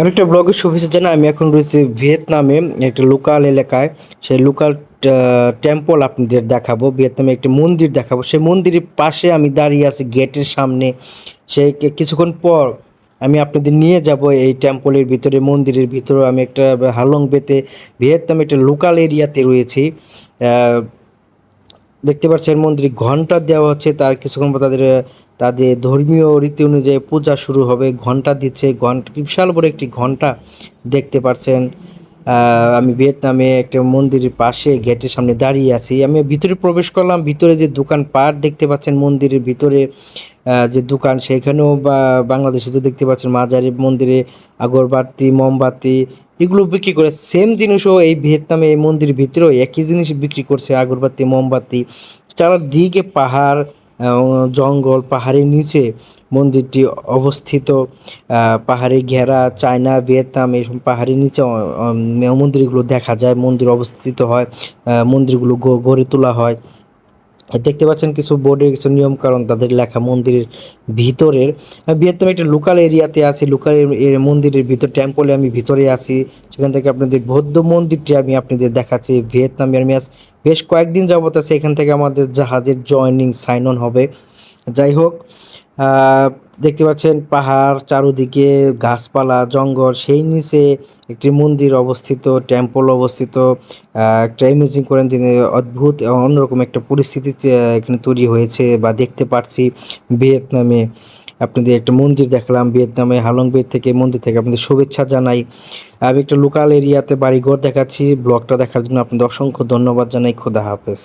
আরেকটা ব্লগের শুভেচ্ছা জানা আমি এখন রয়েছি ভিয়েতনামে, একটা লোকাল এলাকায়। সেই লোকাল টেম্পল আপনাদের দেখাবো। ভিয়েতনামে একটি মন্দির দেখাবো। সেই মন্দিরের পাশে আমি দাঁড়িয়ে আছি গেটের সামনে। সেই কিছুক্ষণ পর আমি আপনাদের নিয়ে যাব এই টেম্পলের ভিতরে, মন্দিরের ভিতরে। আমি একটা হালং বেতে ভিয়েতনামে একটা লোকাল এরিয়াতে রয়েছি। দেখতে পাচ্ছেন মন্দিরে ঘণ্টা দেওয়া হচ্ছে, তার কিছুক্ষণ পর তাদের তাদের ধর্মীয় রীতি অনুযায়ী পূজা শুরু হবে, ঘণ্টা দিচ্ছে, ঘণ্টা, বিশাল বড় একটি ঘণ্টা দেখতে পাচ্ছেন। আমি ভিয়েতনামে একটা মন্দিরের পাশে গেটের সামনে দাঁড়িয়ে আছি। আমি ভিতরে প্রবেশ করলাম, ভিতরে যে দোকান পাট দেখতে পাচ্ছেন, মন্দিরের ভিতরে যে দোকান, সেখানেও বা, বাংলাদেশে যে দেখতে পাচ্ছেন মাজারি মন্দিরে আগরবাতি, মোমবাতি এগুলো বিক্রি করে সেম জিনিসও এই ভিয়েতনামে এই মন্দিরের ভিতরেও একই জিনিস বিক্রি করছে, আগরবাতি, মোমবাতি। চারদিকে পাহাড় জঙ্গল, পাহাড়ের নিচে মন্দিরটি অবস্থিত। পাহাড়ে ঘেরা, চায়না, ভিয়েতনাম এইসব পাহাড়ের নিচে মন্দিরগুলো দেখা যায়, মন্দির অবস্থিত হয় মন্দিরগুলো গড়ে তোলা হয়। দেখতে পাচ্ছেন কিছু বোর্ডের কিছু নিয়ম কারণ তাদের লেখা মন্দিরের ভিতরের বৃহত্তম ভিয়েতনামে একটা লোকাল এরিয়াতে আছি লোকাল মন্দিরের ভিতর টেম্পলে আমি ভিতরে আছি। সেখান থেকে আপনাদের বৌদ্ধ মন্দিরটি আমি আপনাদের দেখাচ্ছি। ভিয়েতনাম আজ বেশ কয়েকদিন যাবত আছে। এখান থেকে আমাদের জাহাজের জয়নিং সাইন অন হবে। যাই হোক দেখতে পাচ্ছেন পাহাড়, চারদিকে গাছপালা, জঙ্গল, সেই নিচে একটি মন্দির অবস্থিত টেম্পল অবস্থিত। একটা ইমেজিং করেন তিনি, অদ্ভুত অন্যরকম একটা পরিস্থিতি এখানে তৈরি হয়েছে বা দেখতে পারছি ভিয়েতনামে। আপনাদের একটা মন্দির দেখলাম, ভিয়েতনামে হালং বে থেকে, মন্দির থেকে আপনাদের শুভেচ্ছা জানাই। আমি একটা লোকাল এরিয়াতে বাড়িঘর দেখাচ্ছি, ব্লগটা দেখার জন্য আপনাদের অসংখ্য ধন্যবাদ জানাই, খোদা হাফেজ।